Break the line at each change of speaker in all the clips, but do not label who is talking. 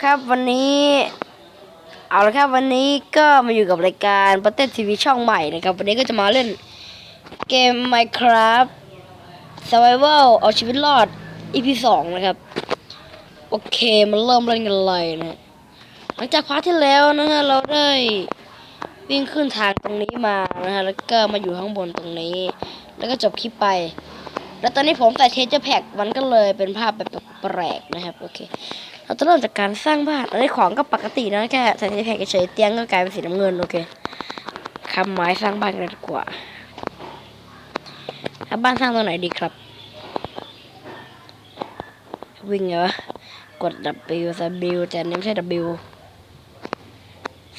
นะครับวันนี้เอาละครับวันนี้ก็มาอยู่กับรายการประเทศทีวีช่องใหม่นะครับ วันนี้ก็จะมาเล่นเกม Minecraft Survival เอาชีวิตรอด EP สองนะครับ โอเคมาเริ่มเล่นกันเลยนะหลังจากพาร์ทที่แล้วนะฮะเราได้วิ่งขึ้นทางตรงนี้มานะฮะแล้วก็มาอยู่ข้างบนตรงนี้ แล้วก็จบคลิปไป แล้วตอนนี้ผมใส่เทเจอร์แพ็กมันก็เลยเป็นภาพแบบแปลกๆนะครับโอเค เราจะเริ่มจากการสร้างบ้านอันนี้ของก็ปกตินะแค่ใส่แพ็กเฉยเตียงก็กลายเป็นสีน้ำเงินโอเคคำไม้สร้างบ้านกันดีกว่าแล้วบ้านสร้างตรงไหนดีครับ วิ่งเหรอกด W ส W แต่นี่ไม่ใช่ W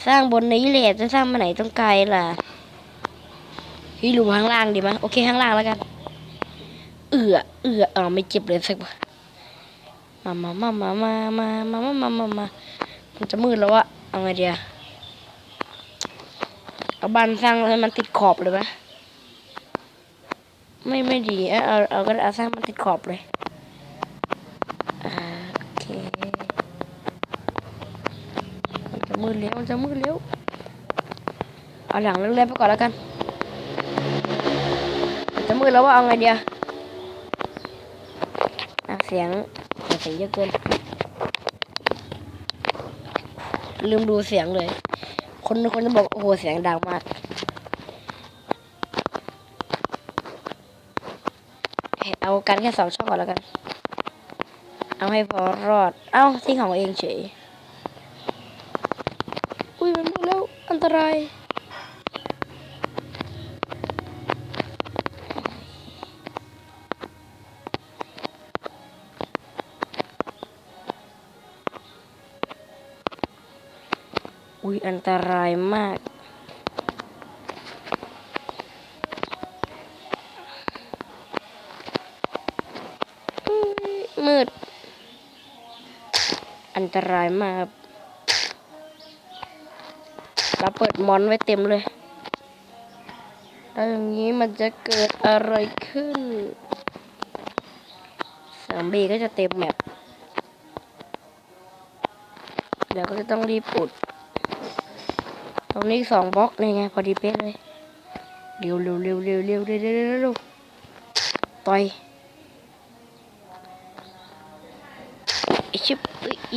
สร้างบนนี้เลยจะสร้างมาไหนต้องไกลล่ะพี่รูข้างล่างดีไหมโอเคข้างล่างแล้วกัน เอือเอือเออไม่เจ็บเลยสัก มามามามามามามามามามามามันจะมืดแล้ววะเอาไงเดียเอาบานสร้างให้มันติดขอบเลยไหมไม่ไม่ดีเอาเอาเอาก็เอาสร้างมันติดขอบเลยโอเคมันจะมืดแล้วมันจะมืดแล้วเอาหลังเล็กๆไปก่อนแล้วกันมันจะมืดแล้วว่าเอาไงเดียอะเสียง เสียงเยอะเกิน ลืมดูเสียงเลย คนคนจะบอกโอ้โหเสียงดังมากเฮ้ยเอากันแค่สองช่องก่อนแล้วกัน เอาให้พอรอด เอ้าที่ของเองเฉย อุ้ยมันมาแล้วอันตราย อุ้ยอันตรายมาก มืด อันตรายมากเราเปิดมอนไว้เต็มเลย แล้วอย่างนี้มันจะเกิดอะไรขึ้นสามบีก็จะเต็มแมปเดี๋ยวก็จะต้องรีบอุด ตรงนี้สองบล็อกนี่ไงพอดีเป๊ะเลยเร็วเร็วเร็วเร็วเร็วเร็วเร็วเร็วเร็วต่อยไอชิบ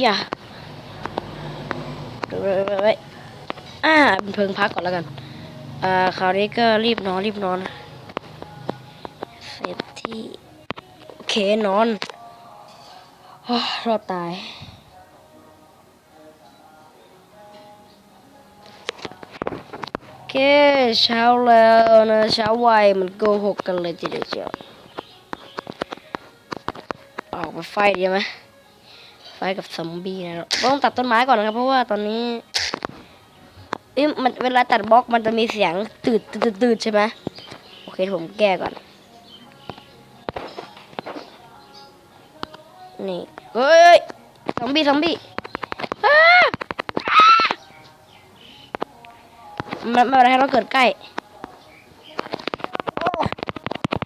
อย่าเร็วเร็วเร็วเร็วอ่าเพิ่งพักก่อนแล้วกัน อ่าคราวนี้ก็รีบนอนรีบนอนเซฟที่โอเคนอนรอดตาย คเช้าแล้วนะเช้าวัยมันโกหกกันเลยทีเดียวเชียวออกมาไฟดีไหมไฟกับซอมบี้นะต้องตัดต้นไม้ก่อนนะครับ เพราะว่าตอนนี้เอ้ยมันเวลาตัดบล็อกมันจะมีเสียงตืดตืดตืดใช่ไหมโอเคผมแก้ก่อน นี่เฮ้ยซอมบี้ซอมบี้อ้า มันมันอะไรให้เราเกิดใกล้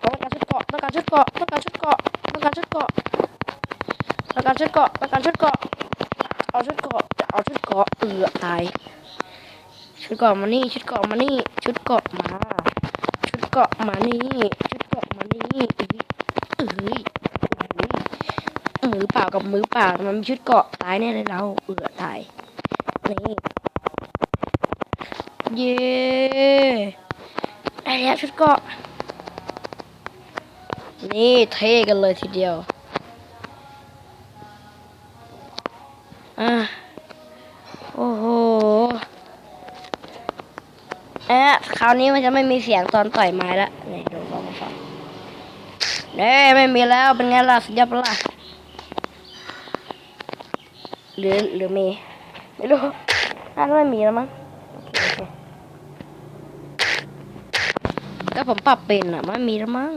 ต้องการชุดเกาะต้องการชุดเกาะต้องการชุดเกาะต้องการชุดเกาะต้องการชุดเกาะต้องการชุดเกาะเอาชุดเกาะจะเอาชุดเกาะเอือตายชุดเกาะมานี่ชุดเกาะมานี่ชุดเกาะมา ชุดเกาะมานี่ชุดเกาะมานี่เอ้ยเอ้ยเอ้ยมือเปล่ากับมือเปล่ามันมีชุดเกาะตายแน่เลยเราเอือตายนี่ เย้ได้แล้วชุดเกาะ นี่เท่กันเลยทีเดียว อะ โอ้โหเอ๊ะคราวนี้มันจะไม่มีเสียงตอนต่อยไม้ละนี่ดูฟังฟังเน่ไม่มีแล้วเป็นไงล่ะสุดยอดปะล่ะหรือหรือมี ไม่รู้น่าจะไม่มีแล้วมั้ง โอเค ก็ผมปรับเป็นอะมันมีแล้วมั้ง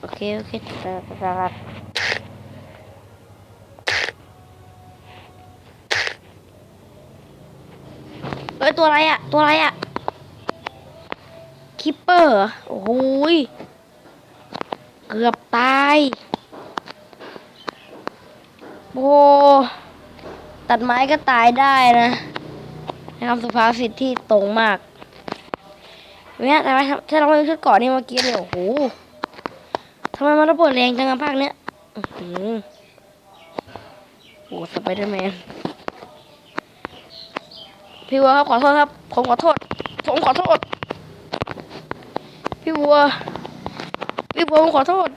โอเค โอเคครับครับเอ้ย ตัวอะไรอะตัวอะไรอะคิปเปอร์โอ้โหเกือบตายโอ้ ตัดไม้ก็ตายได้นะ นะครับสุภาษิตที่ตรงมากเนี่ยแต่ว่าถ้าเราไม่ชุดก่อนนี่เมื่อกี้เนี่ยโอ้โหทำไมมันระเบิดแรงจังภาคเนี้ยอื้อหือโอ้สไปเดอร์แมนพี่วัวครับขอโทษครับ ผมขอโทษ ผมขอโทษ พี่วัว พี่วัวผมขอโทษ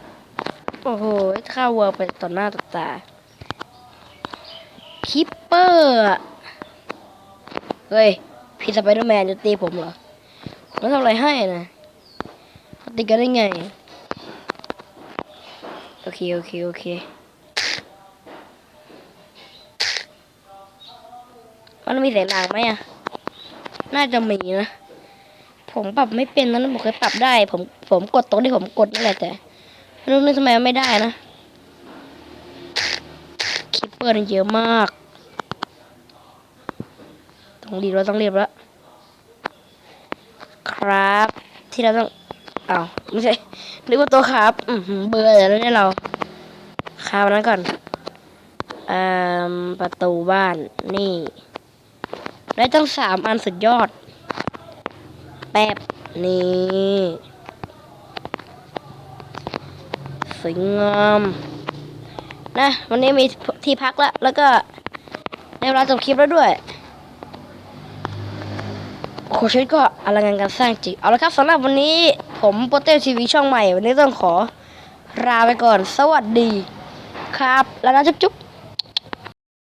โอ้โหข้าวัวไปต่อหน้าต่อตา คิปเปอร์เฮ้ย พี่สไปเดอร์แมนจะตีผมเหรอแล้วทำอะไรให้นะตีกันได้ไง โอเค โอเค โอเค มันมีเสียงดังไหมอะ น่าจะมีนะ ผมปรับไม่เป็นนะผมเคยปรับได้ ผม ผมกดตรงที่ผมกดนั่นแหละแต่ไม่รู้นึกทำไมมันไม่ได้นะ คิปเปอร์เยอะมาก ต้องรีบแล้วต้องรีบแล้ว ครับ ที่เราต้องอ้าวไม่ใช่นึกว่าตัวครับ อือหือเบอร์แล้วเนี่ยเราครับนั้นก่อนอ่าประตูบ้านนี่ ได้ตั้งสามอันสุดยอด แป๊บนี่สวยงามนะวันนี้มีที่พักแล้วแล้วก็ในเวลาจบคลิปแล้วด้วย โอ้โหชีวิตก็อลังการการสร้างจริง เอาละครับสำหรับวันนี้ผมโปเต้ทีวีช่องใหม่ วันนี้ต้องขอลาไปก่อน สวัสดีครับ แล้วนะจุ๊บ